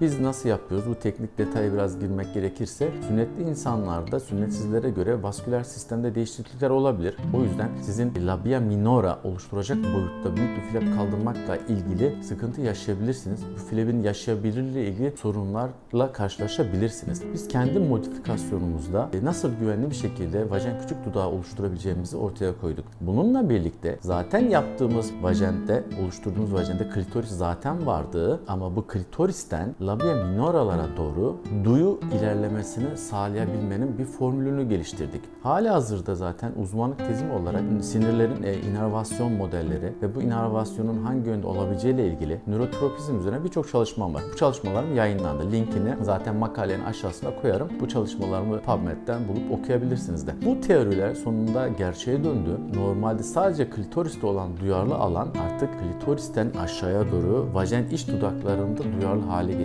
Biz nasıl yapıyoruz? Bu teknik detaya biraz girmek gerekirse sünnetli insanlarda sünnetsizlere göre vasküler sistemde değişiklikler olabilir. O yüzden sizin labia minora oluşturacak boyutta büyük bir flap kaldırmakla ilgili sıkıntı yaşayabilirsiniz. Bu flap'in yaşayabilirliği ilgili sorunlarla karşılaşabilirsiniz. Biz kendi modifikasyonumuzda nasıl güvenli bir şekilde vajen küçük dudağı oluşturabileceğimizi ortaya koyduk. Bununla birlikte zaten yaptığımız vajende, oluşturduğumuz vajende klitoris zaten vardı ama bu klitoristen labia minoralara doğru duyu ilerlemesini sağlayabilmenin bir formülünü geliştirdik. Hali hazırda zaten uzmanlık tezim olarak sinirlerin e, inervasyon modelleri ve bu inervasyonun hangi yönde olabileceğiyle ilgili nörotropizm üzerine birçok çalışmam var. Bu çalışmalarım yayınlandı. Linkini zaten makalenin aşağısına koyarım. Bu çalışmalarımı PubMed'den bulup okuyabilirsiniz de. Bu teoriler sonunda gerçeğe döndü. Normalde sadece klitoriste olan duyarlı alan artık klitoristen aşağıya doğru vajen iç dudaklarında duyarlı hale getiriyor.